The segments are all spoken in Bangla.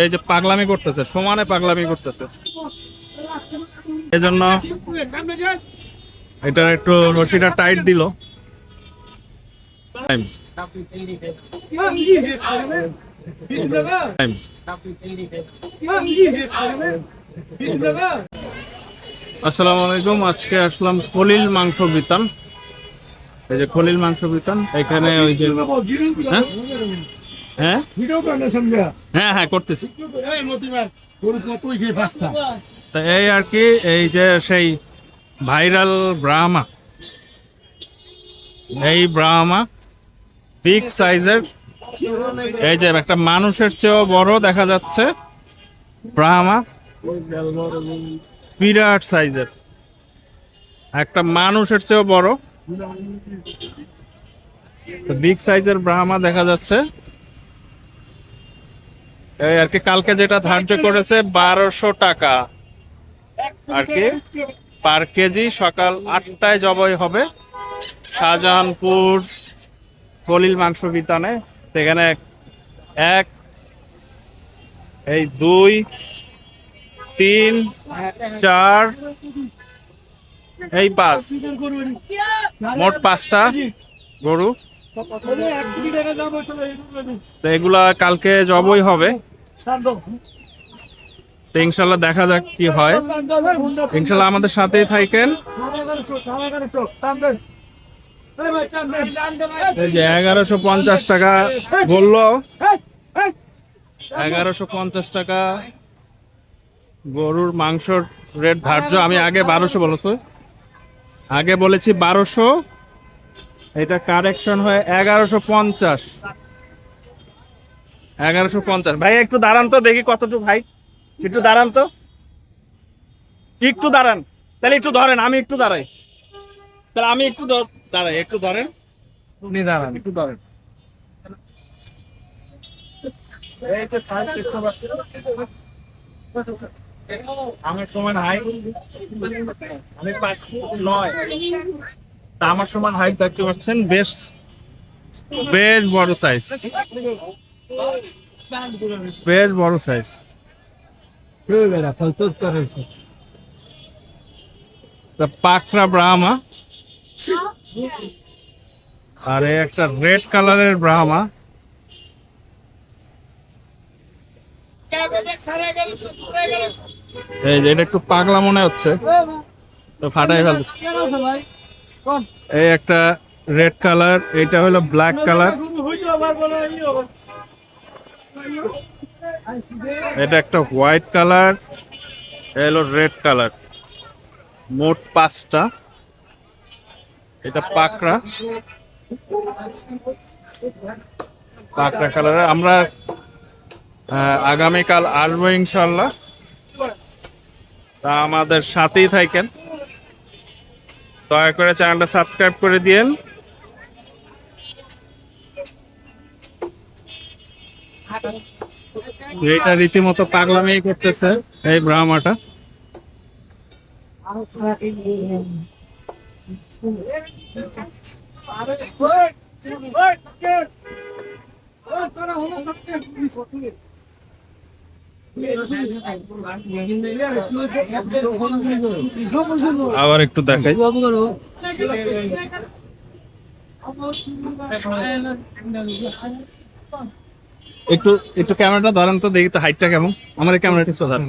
এই যে পাগলামি করতেছে, সমানে পাগলামি করতেছে। এই জন্য এটা একটু রশিটা টাইট দিল। আসসালামু আলাইকুম, আজকে আসলাম খলিল মাংস বিতান। এই যে খলিল মাংস বিতান, এখানে ওই যে হ্যাঁ? হ্যাঁ? ভিডিও হ্যাঁ হ্যাঁ করতেছি। এই গরু তা এই আর কি এই যে সেই ভাইরাল ব্রাহ্মা। এই ব্রাহ্মা বিগ সাইজের এই যে একটা মানুষের চেয়েও বড় দেখা যাচ্ছে ব্রাহ্মা। বিরাট সাইজের একটা মানুষের চেয়েও বড়। বিগ সাইজের ব্রাহ্মা দেখা যাচ্ছে। এই আর কি, কালকে যেটা ধার্য করেছে বারোশো টাকা। আর কি, পার কেজি সকাল আটটায় জবাই হবে। শাহজাহানপুর কলিল মাংস বিতানে। সেখানে এক, এই দুই, তিন, চার, এই পাঁচ। মোট পাঁচটা গরু। এগুলা কালকে জবই হবে। ইনশাল্লাহ দেখা যাক কি হয়। ইনশাল্লাহ আমাদের সাথেই থাকেন। এগারোশো পঞ্চাশ টাকা বলল। এগারোশো পঞ্চাশ টাকা গরুর মাংসর রেট ধার্য। আমি আগে বারোশো বলেছি। আগে বলেছি বারোশো। এটা কারেকশন হয়ে এগারোশো পঞ্চাশ। এগারোশো পঞ্চাশ। ভাই একটু দাঁড়ান তো দেখি কতটুকু ভাই একটু দাঁড়ান তো। একটু দাঁড়ান। তাহলে একটু ধরেন আমি একটু দাঁড়াই। তাহলে আমি একটু দাঁড়াই একটু ধরেন। আপনি দাঁড়ান। একটু ধরেন? আমার সমান হাইট আমি পাঁচ ফুট নয়। তা আমার সমান হাইট দেখতে পাচ্ছেন, বেশ বেশ বড় সাইজ বেশ বড় সাইজ পাকড়া ব্রাহ্মা আর একটা রেড কালারের ব্রাহ্মা। এই যে এটা একটু পাগলা মনে হচ্ছে। তো ফাটাই ফেলছে এই একটা রেড কালার এটা হলো ব্ল্যাক কালার। এটা একটা হোয়াইট কালার হলো রেড কালার। মোট পাঁচটা। এটা পাকড়া। পাকড়া কালার। আমরা আগামীকাল আসব ইনশাল্লাহ। তা আমাদের সাথেই থাকেন। দয়া করে চ্যানেলটা সাবস্ক্রাইব করে দিয়েন এটা রীতিমতো পাগলামি করতেছে এই ব্রাহ্মাটা আবার একটু দেখাই। একটু একটু ক্যামেরাটা ধরেন তো, দেখি তো হাইটটা কেমন। আমার ক্যামেরা ধরেন।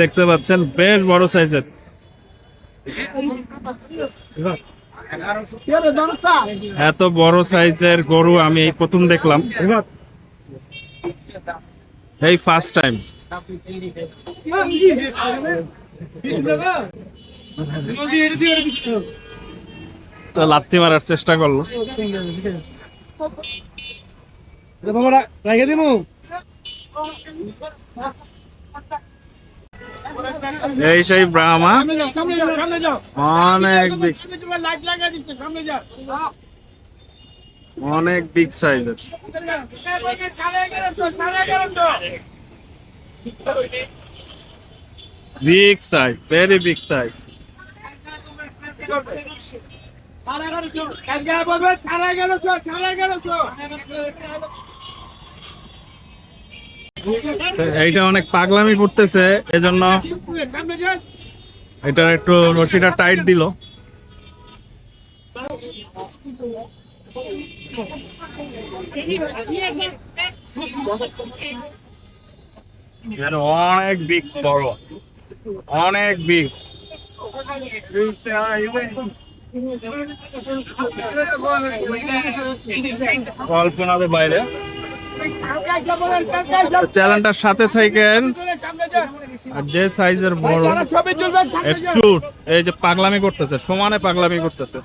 দেখতে পাচ্ছেন বেশ বড় সাইজের এত বড় সাইজের গরু আমি এই প্রথম দেখলাম। এই ফার্স্ট টাইম তো লাত্তি মারার চেষ্টা করল। বাবা রেখে দিমু। এই সেই ব্রাহ্মা। অনেক অনেক বিগ সাইজের big size very big size সারা গেল সারা গেল সারা গেল এইটা অনেক পাগলামি করতেছে, এজন্য এটা একটু রশিটা টাইট দিল। অনেক বিগ বড়। অনেক বিগ কল্পনাদের বাইরে। চ্যানেলটার সাথে থাকেন। আর যে সাইজের বড় একটু এই যে পাগলামি করতেছে, সমানে পাগলামি করতেছে।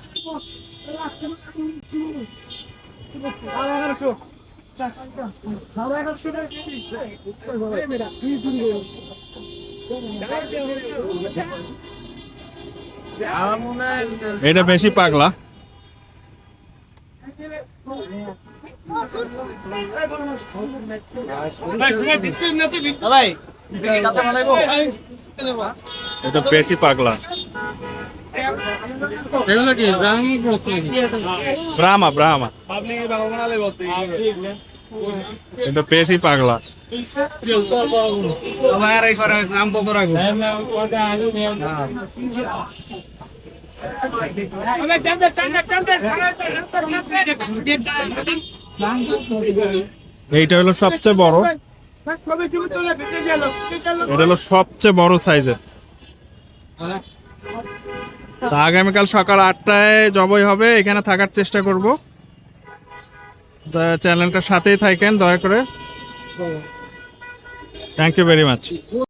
এটা বেশি পাগলা। এটা বেশি পাগলা। ব্রাহ্মা ব্রাহ্মা। এটা বেশি পাগলা। এইটা হলো সবচেয়ে বড় ছবি ছবি তুলে হলো সবচেয়ে বড়। এটা হলো সবচেয়ে বড় সাইজের আগামীকাল সকাল আটটায় জবই হবে, এখানে থাকার চেষ্টা করব। চ্যানেলটার সাথেই থাকেন, দয়া করে। Thank you very much